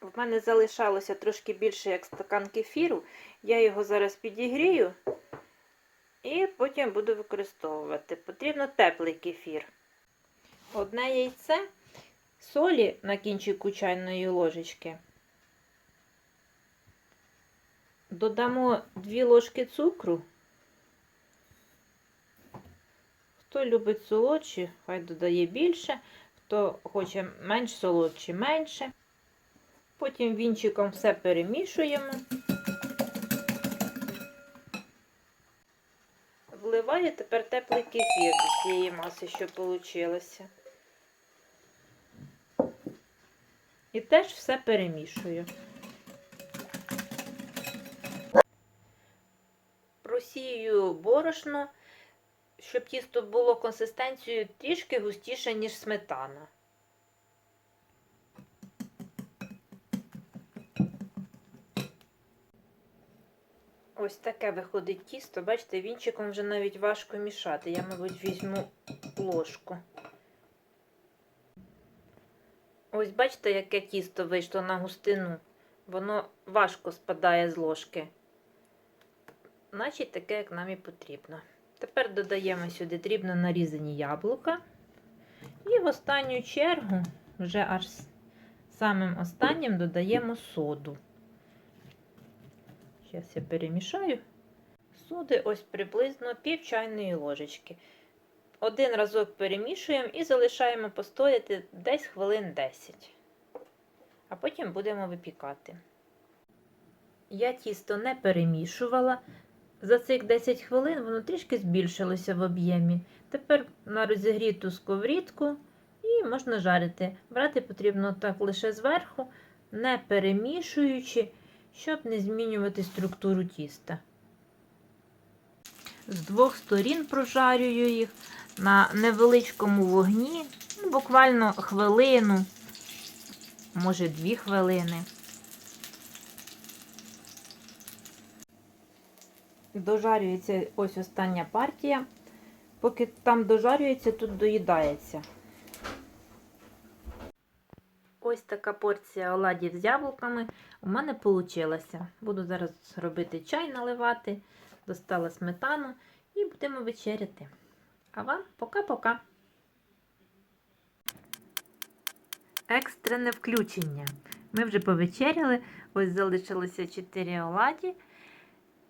В мене залишалося трошки більше як стакан кефіру. Я його зараз підігрію і потім буду використовувати. Потрібно теплий кефір. Одне яйце, солі на кінчику чайної ложечки. Додамо 2 ложки цукру. Хто любить солодші, хай додає більше, хто хоче менш солодші, менше. Потім вінчиком все перемішуємо. Вливаю тепер теплий кефір до цієї маси, що вийшло. І теж все перемішую. Просію борошно, щоб тісто було консистенцією трішки густіше, ніж сметана. Ось таке виходить тісто. Бачите, вінчиком вже навіть важко мішати. Я, мабуть, візьму ложку. Ось бачите, яке тісто вийшло на густину. Воно важко спадає з ложки. Значить, таке, як нам і потрібно. Тепер додаємо сюди дрібно нарізані яблука. І в останню чергу, вже аж самим останнім додаємо соду. Зараз я перемішаю. Соди ось приблизно пів чайної ложечки. Один разок перемішуємо і залишаємо постояти десь хвилин 10. А потім будемо випікати. Я тісто не перемішувала. За цих 10 хвилин воно трішки збільшилося в об'ємі. Тепер на розігріту сковорідку і можна жарити. Брати потрібно так лише зверху, не перемішуючи, щоб не змінювати структуру тіста. З двох сторін прожарюю їх на невеличкому вогні, ну, буквально хвилину, може дві хвилини. Дожарюється ось остання партія. Поки там дожарюється, тут доїдається. Ось така порція оладів з яблуками у мене вийшла. Буду зараз робити чай, наливати, достала сметану і будемо вечеряти. А вам пока-пока. Екстрене включення. Ми вже повечеряли, ось залишилося 4 оладі.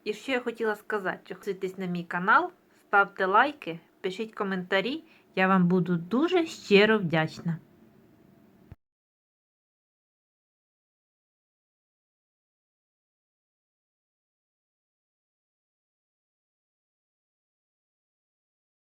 І що я хотіла сказати, підписуйтесь на мій канал, ставте лайки, пишіть коментарі. Я вам буду дуже щиро вдячна.